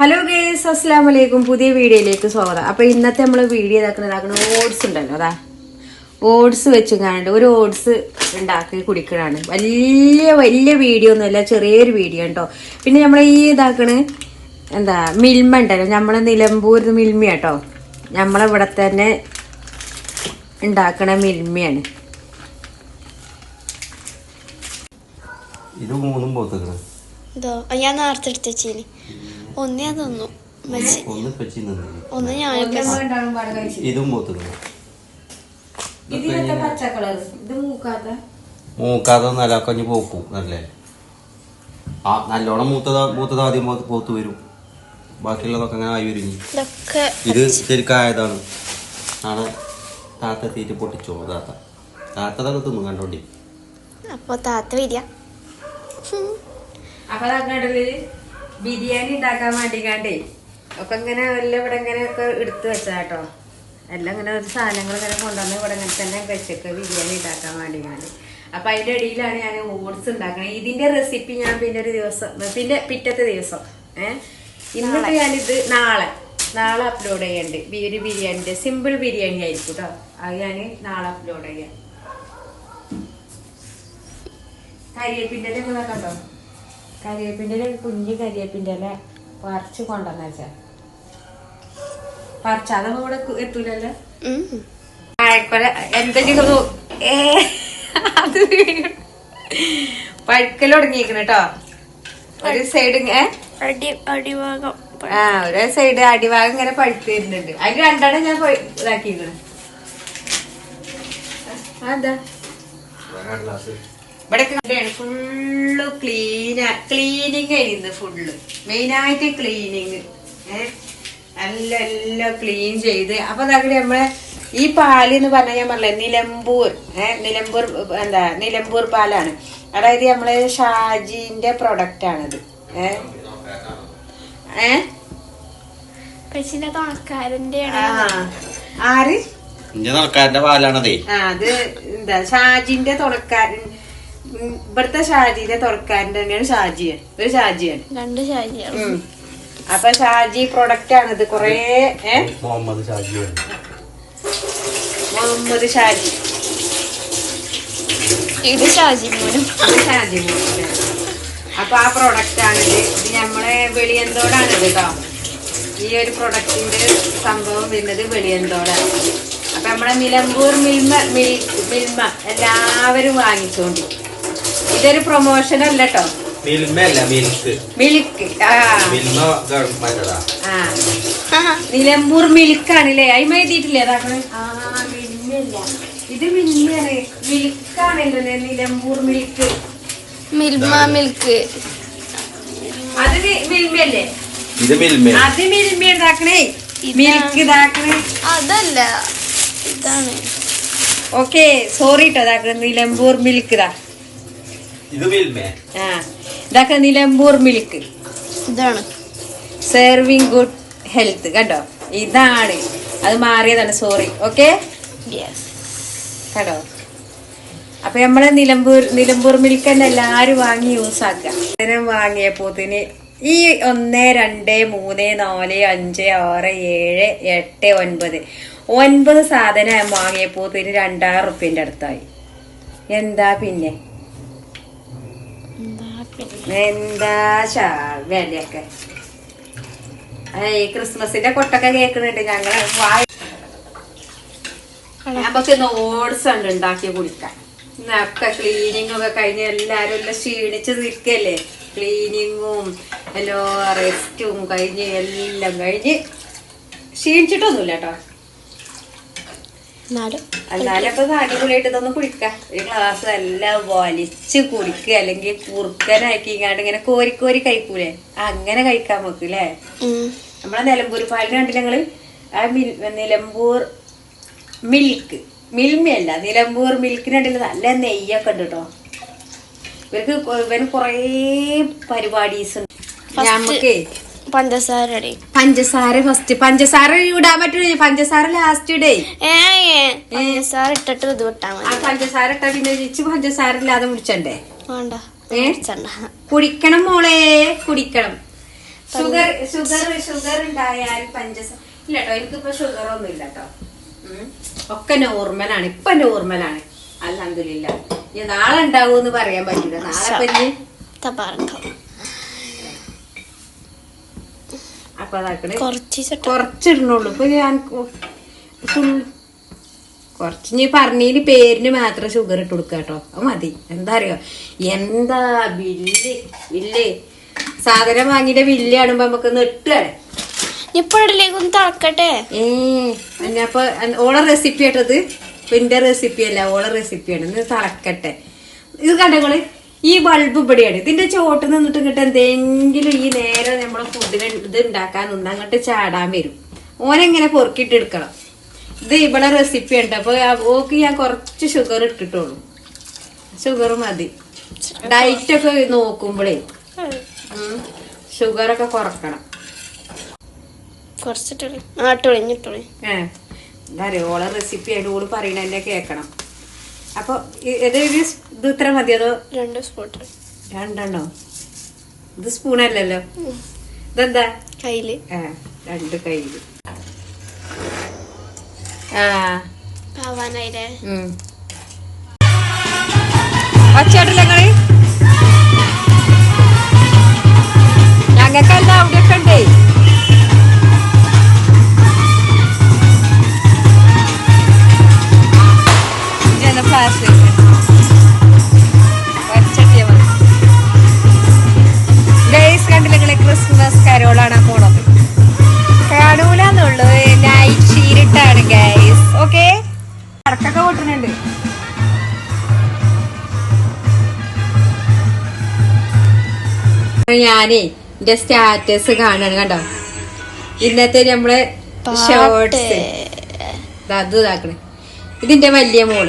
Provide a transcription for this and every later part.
Hello guys അസ്സാം വലൈക്കും പുതിയ വീഡിയോയിലേക്ക് സ്വാഗതം. അപ്പോൾ ഇന്നത്തെ നമ്മൾ വീഡിയോ ഇതാക്കുന്നതാക്കുന്ന ഓട്സ് ഉണ്ടല്ലോ അതാ. ഓട്സ് വെച്ച് കാണണ്ട് ഒരു ഓട്സ് ഉണ്ടാക്കി കുടിക്കണാണ്. വലിയ വലിയ വീഡിയോ ഒന്നുമല്ല ചെറിയൊരു വീഡിയോ കേട്ടോ പിന്നെ നമ്മൾ ഈ ഇതാക്കണ് എന്താ മിൽമ ഉണ്ടല്ലോ. നമ്മളെ നിലമ്പൂർ മിൽമ കേട്ടോ നമ്മളിവിടെ തന്നെ ഉണ്ടാക്കണ മിൽമയാണ്. ഇത് മൂന്നും ഞാൻ നേരത്തെ എടുത്ത് വെച്ചീനി ഒന്ന് തന്നു. ഒന്ന് പച്ചി ഒന്ന് ഞാൻ ഇതും മൂക്കാത്ത. മൂക്കാതെ നിലക്കഞ്ഞ് പോക്കും നല്ലേ ആ നല്ലോണം മൂത്തത് മൂത്തത് ആദ്യം പോത്ത് പോത്ത് വരും. ബാക്കിയുള്ളതൊക്കെ അങ്ങനെ ആയി വരും ഇതൊക്കെ ഇത് ശരിക്കായതാണ്. ആണ് താത്ത തീറ്റ് പൊട്ടിച്ചോ താത്ത? താത്തതൊക്കെ തിന്നു കണ്ടോണ്ടി? അപ്പൊ താത്ത വരിക. അപ്പൊ ബിരിയാണി ഉണ്ടാക്കാൻ വേണ്ടിക്കാണ്ടേ. ഒക്കെ ഇങ്ങനെ എല്ലാം ഇവിടെ ഇങ്ങനെയൊക്കെ എടുത്തു വെച്ചാ കേട്ടോ. എല്ലാം ഇങ്ങനെ ഒരു സാധനങ്ങൾ ഇങ്ങനെ കൊണ്ടുവന്ന് ഇവിടെ ഇങ്ങനെ തന്നെ വെച്ചൊക്കെ ബിരിയാണി ഉണ്ടാക്കാൻ വേണ്ടിക്കാണ്ട്. അപ്പൊ അതിന്റെ ഇടയിലാണ് ഞാൻ ഓട്സ് ഉണ്ടാക്കണത് ഇതിന്റെ റെസിപ്പി ഞാൻ പിന്നെ ഒരു ദിവസം പിന്നെ പിറ്റത്തെ ദിവസം ഏഹ് ഇന്നിട്ട് ഞാനിത് നാളെ നാളെ അപ്ലോഡ് ചെയ്യണ്ട്. ഒരു ബിരിയാണിന്റെ സിമ്പിൾ ബിരിയാണി ആയിരിക്കും കേട്ടോ അത് ഞാൻ നാളെ അപ്ലോഡ് ചെയ്യാം. കരിയേപ്പിന്റെ കണ്ടോ കരിയേപ്പിന്റെ ഒരു കുഞ്ഞ് കരിയേപ്പിന്റെ ഇല പറിച്ച് കൊണ്ടുവന്ന വെച്ചാ. പറിച്ചാതെ ഇവിടെ എത്തൂലല്ലോ. എന്തെങ്കിലും ഏ അത്. പഴുക്കൽ തുടങ്ങിയിരിക്കണ കേട്ടോ ഒരു സൈഡ് അടി അടിഭാഗം ആ ഒരു സൈഡ് അടിഭാഗം ഇങ്ങനെ പഴുത്ത് വരുന്നുണ്ട്. അതിന് രണ്ടെണ്ണം ഞാൻ ഇതാക്കിയിരുന്നത് ഇതാക്കിയിരിക്കണ. അതെന്താ ഇവിടെ ഫുള്ള് ക്ലീന ക്ലീനിങ് ആയിരുന്നു ഫുള്ള് മെയിനായിട്ട് ക്ലീനിങ് ഏഹ് നല്ല എല്ലാം ക്ലീൻ ചെയ്ത്. അപ്പൊ അതാകട്ടെ നമ്മളെ ഈ പാൽ എന്ന് പറഞ്ഞാൽ ഞാൻ പറഞ്ഞില്ലേ നിലമ്പൂർ. ഏഹ് നിലമ്പൂർ എന്താ നിലമ്പൂർ പാലാണ്. അതായത് നമ്മളെ ഷാജിന്റെ പ്രൊഡക്റ്റ് ആണിത്. ഏഹ് ഏഹ് പച്ചിന്റെ തുണക്കാരന്റെ ആ. ആര്? പാലാണതേ. അത് എന്താ ഷാജിന്റെ തുണക്കാരൻ ഇവിടുത്തെ ഷാജിന്റെ തുറക്കാൻ തന്നെയാണ് ഷാജിയൻ. ഒരു ഷാജിയാണ്. രണ്ട് ഷാജിയാണ്. അപ്പൊ ഷാജി പ്രൊഡക്റ്റ് ആണ്. ഇത് കൊറേ മുഹമ്മദ് ഷാജി മുഹമ്മദ് ഷാജി. ഇത് ഷാജി മോനും. ഷാജി മോനും അപ്പൊ ആ പ്രൊഡക്റ്റ് ആണിത് ഇത്. നമ്മളെ വെളിയന്തോടാണ് ഇത് കേട്ടോ ഈ ഒരു പ്രൊഡക്റ്റിന്റെ സംഭവം വരുന്നത് വെളിയന്തോടാണ് അപ്പൊ നമ്മളെ നിലമ്പൂർ മിൽമ മിൽ- മിൽമ എല്ലാവരും വാങ്ങിച്ചോണ്ടി. ഇതൊരു പ്രൊമോഷൻ അല്ല കേട്ടോ മിൽമ അല്ല മിൽക്ക് ആണല്ലേ ആ. മിൽമ ഗവൺമെന്റതാ ആ. നിലമ്പൂർ മിൽക്കാണല്ലേ? അതിമ എഴുതിയിട്ടില്ലേ അതാണ്? ആ മിൽമല്ല ഇത് മിൽമയാണ്. മിൽക്കാണല്ലോ നിലമ്പൂർ മിൽക്ക്. മിൽമ മിൽക്ക്. അത് മിൽമയല്ലേ? ഇത് മിൽമ. അത് മിൽമ ഉണ്ടാക്കണേ. മിൽക്ക് ഇതാക്കണേ. അതല്ല. ഇതാണ്. ഓക്കെ സോറി കേട്ടോ ഇതാക്കണ നിലമ്പൂർ മിൽക്ക് ഇതാ. ആ ഇതാക്ക നിലമ്പൂർ മിൽക്ക് ഇതാണ്. സെർവിങ് ഗുഡ് ഹെൽത്ത് കണ്ടോ? ഇതാണ്. അത് മാറിയതാണ് സോറി ഓക്കെ യെസ് കേട്ടോ അപ്പൊ നമ്മളെ നിലമ്പൂർ നിലമ്പൂർ മിൽക്ക് തന്നെ എല്ലാരും വാങ്ങി യൂസ് ആക്കുക. വാങ്ങിയപ്പോത്തിന് ഈ ഒന്ന് രണ്ട് മൂന്ന് നാല് അഞ്ച് ആറ് ഏഴ് എട്ട് ഒൻപത്. ഒൻപത് സാധനം വാങ്ങിയപ്പോത്തിന് രണ്ടായിരം റുപ്യന്റെ അടുത്തായി. എന്താ പിന്നെ? എന്താ വിലയൊക്കെ. ഏയ് ക്രിസ്മസിന്റെ കൊട്ടൊക്കെ കേൾക്കുന്നുണ്ട്. ഞങ്ങൾ വായ നമുക്ക് ഓട്സ് ഉണ്ട് ഉണ്ടാക്കി കുടിക്കാൻ ഒക്കെ ക്ലീനിങ് ഒക്കെ കഴിഞ്ഞ് എല്ലാരും എല്ലാം ക്ഷീണിച്ച് നിൽക്കല്ലേ? ക്ലീനിങ്ങും എല്ലോ റെസ്റ്റും കഴിഞ്ഞ് എല്ലാം കഴിഞ്ഞ് ക്ഷീണിച്ചിട്ടൊന്നുമില്ല കേട്ടോ. എന്നാലും എന്നാലും അപ്പൊ അടിപൊളിയായിട്ട് ഇതൊന്ന് കുടിക്കാം. ഒരു ഗ്ലാസ് എല്ലാം വലിച്ച് കുടിക്കുക അല്ലെങ്കിൽ കുറുക്കനാക്കിങ്ങാണ്ട് ഇങ്ങനെ കോരി കോരി കഴിക്കൂലേ? അങ്ങനെ കഴിക്കാൻ നോക്കും അല്ലേ നമ്മളെ നിലമ്പൂർ പാലിന് കണ്ടില്ല ഞങ്ങൾ ആ മിൽ നിലമ്പൂർ മിൽക്ക്. മിൽമയല്ല നിലമ്പൂർ മിൽക്കിന് കണ്ടില്ല? നല്ല നെയ്യൊക്കെ ഉണ്ട് കേട്ടോ ഇവർക്ക് ഇവന് കൊറേ പരിപാടീസ് ഉണ്ട്. ഞമ്മക്കേ പഞ്ചസാരടി പഞ്ചസാര ഫസ്റ്റ് പഞ്ചസാര ഇടാൻ പറ്റൂല. പഞ്ചസാര ലാസ്റ്റ് ഇടേ. പഞ്ചസാര ഇട്ടിട്ട് ഇത് വിട്ടാ മതി. പഞ്ചസാര ഇട്ടാ പിന്നെ ഇച്ച് പഞ്ചസാര ഇല്ലാതെ മുടിച്ചണ്ടേ വേണ്ട? കുടിക്കണം മോളെ. കുടിക്കണം. ഷുഗർ ഷുഗർ ഷുഗർ ഉണ്ടായാൽ പഞ്ചസാര ഇല്ല കേട്ടോ എനിക്കിപ്പോ ഷുഗർ ഒന്നും ഇല്ല കേട്ടോ ഒക്കെ നോർമലാണ് ഇപ്പൊ നോർമലാണ് അലഹമില്ല ഇനി നാളെ ഉണ്ടാവൂന്ന് പറയാൻ പറ്റില്ല നാളെ പിന്നെ ഇനി അപ്പൊ അതാക്കണേ. കുറച്ചിടണുള്ളൂ. ഇപ്പൊ ഞാൻ ഫുൾ കുറച്ച് നീ പറഞ്ഞതിന് പേരിന് മാത്രം ഷുഗർ ഇട്ട് കൊടുക്കുക കേട്ടോ അത് മതി. എന്താ അറിയോ? എന്താ ബില്ല്? ബില്ല്. സാധനം വാങ്ങിയിട്ട് ബില്ല് കാണുമ്പോ നമുക്ക് നെട്ടുകയാണ് ഇപ്പോഴിലേക്ക് ഒന്ന് തിളക്കട്ടെ ഏ അപ്പൊ ഓളെ റെസിപ്പി ആട്ടത് എന്റെ റെസിപ്പി അല്ല ഓളെ റെസിപ്പിയാണ് ഇത് തിളക്കട്ടെ ഇത് കണ്ടങ്ങൾ ഈ ബൾബ് ഇവിടെയാണ്. ഇതിന്റെ ചോട്ട് നിന്നിട്ട് ഇങ്ങോട്ട് എന്തെങ്കിലും ഈ നേരെ നമ്മളെ ഫുഡിന് ഇത് ഉണ്ടാക്കാൻ നിന്ന് അങ്ങോട്ട് ചാടാൻ വരും. ഓനെങ്ങനെ പൊറുക്കിട്ട് എടുക്കണം. ഇത് ഇവിടെ റെസിപ്പി ഉണ്ട്. അപ്പൊ ഓക്ക് ഞാൻ കുറച്ച് ഷുഗർ ഇട്ടിട്ടുള്ളൂ. ഷുഗർ മതി. ഡയറ്റ് ഒക്കെ നോക്കുമ്പോഴേ ഷുഗർ ഒക്കെ കുറക്കണം. കുറച്ചിട്ടുള്ളി ആ ഏഹ് എന്താ പറയുക ഓളെ റെസിപ്പി ആയിട്ട് ഓൾ പറയണ കേൾക്കണം അപ്പൊ ഇ- ഇത് ഇത്ര മതി അതോ രണ്ട് സ്പൂൺ രണ്ടെണ്ണോ? ഇത് സ്പൂണല്ലല്ലോ ഇതെന്താ? കയ്യിൽ. ആ രണ്ട് കയ്യിൽ. ആ. ആവാനായില്ലേ? അവിടെയൊക്കെ ഉണ്ടേ. പൊട്ടുന്നുണ്ട് ഞാനേ എന്റെ സ്റ്റാറ്റസ് കാണാണ് കണ്ടോ? ഇന്നത്തെ നമ്മൾ ഷോർട്സ് അത് ഇതാക്കണേ. ഇതിന്റെ വലിയ മോൾ.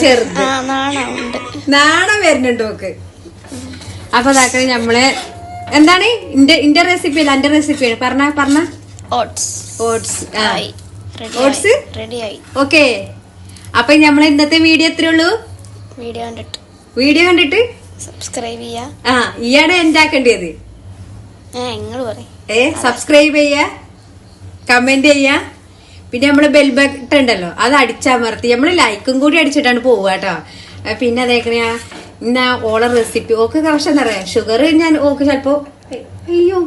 ചെറുത്. നാണം വരുന്നുണ്ട് നോക്ക് അപ്പൊ ഇതാക്കണേ നമ്മൾ എന്താണ്? ഇന്റെ ഇന്റെ റെസിപ്പി അല്ല എന്റെ റെസിപ്പിയാണ് പറഞ്ഞ പറഞ്ഞ. ഓട്സ് ഓട്സ് ആയി Oats? റെഡി ആയി ഓക്കെ അപ്പൊ നമ്മൾ ഇന്നത്തെ വീഡിയോ എത്ര ഉള്ളൂ? വീഡിയോ കണ്ടിട്ട്. വീഡിയോ കണ്ടിട്ട്? സബ്സ്ക്രൈബ് ചെയ്യാ. ആ ഇയാണ് എന്താക്കേണ്ടത്? ഏ സബ്സ്ക്രൈബ് ചെയ്യാ കമന്റ് ചെയ്യാ. പിന്നെ നമ്മൾ ബെൽ ബട്ടൺ ഉണ്ടല്ലോ അത് അടിച്ചമർത്തി. നമ്മൾ ലൈക്കും കൂടി അടിച്ചിട്ടാണ് പോവുക കേട്ടോ പിന്നെ അതേക്കണയാ ഇന്ന ഓളെ റെസിപ്പി ഓക്ക് കുറച്ച് എന്താ ഷുഗർ ഞാൻ ഓക്ക് ചിലപ്പോ അയ്യോ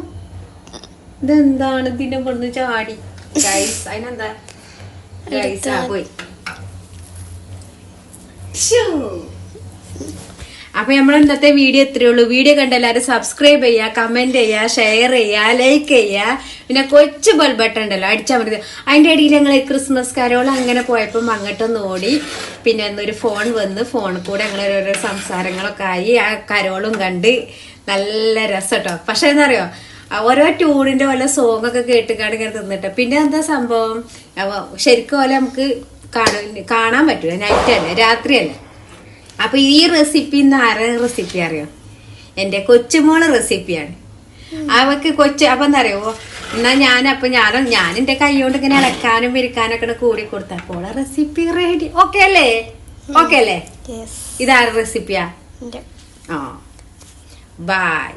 ഇതെന്താണ് ഇതിന്റെ പൊണ്ണ് ചാടി. ഗൈസ് അതിനെന്താ ഗൈസ് ആ പോയി. അപ്പൊ നമ്മൾ ഇന്നത്തെ വീഡിയോ ഇത്രയേ ഉള്ളൂ. വീഡിയോ കണ്ട എല്ലാവരും സബ്സ്ക്രൈബ് ചെയ്യുക കമന്റ് ചെയ്യുക ഷെയർ ചെയ്യുക ലൈക്ക് ചെയ്യുക പിന്നെ കൊച്ചു ബെൽ ബട്ടൺ ഉണ്ടല്ലോ അടിച്ചാൽ മതി. അതിന്റെ ഇടയിൽ ഞങ്ങൾ ക്രിസ്മസ് കരോളം അങ്ങനെ പോയപ്പോൾ അങ്ങോട്ടൊന്ന് ഓടി. പിന്നെ എന്നൊരു ഫോൺ വന്ന് ഫോണിൽ കൂടെ ഞങ്ങൾ ഓരോരോ സംസാരങ്ങളൊക്കെ ആയി. ആ കരോളും കണ്ട് നല്ല രസം കേട്ടോ പക്ഷെ ആ ഓരോ ട്യൂണിന്റെ വല്ല സോങ് ഒക്കെ കേട്ടുകാണ് ഇങ്ങനെ തിന്നിട്ട് പിന്നെ എന്താ സംഭവം? ശരിക്കും പോലെ നമുക്ക് കാണാൻ പറ്റൂല. നൈറ്റ് അല്ല? രാത്രി അല്ല? അപ്പൊ ഈ റെസിപ്പി ഇന്ന് ആരുടെ റെസിപ്പി അറിയോ? എന്റെ കൊച്ചുമോളെ റെസിപ്പിയാണ് അവക്ക് കൊച്ചു അപ്പൊ എന്താ അറിയോ? എന്നാ ഞാൻ അപ്പൊ ഞാനും ഞാൻ എന്റെ കൈ കൊണ്ട് ഇങ്ങനെ ഇളക്കാനും വിരിക്കാനൊക്കെ കൂടി കൊടുത്ത. അപ്പോൾ റെസിപ്പി റെഡി ഓക്കെ അല്ലേ? ഓക്കെ അല്ലേ? ഇതാരുടെ റെസിപ്പിയാ എന്റെ. ആ. ബൈ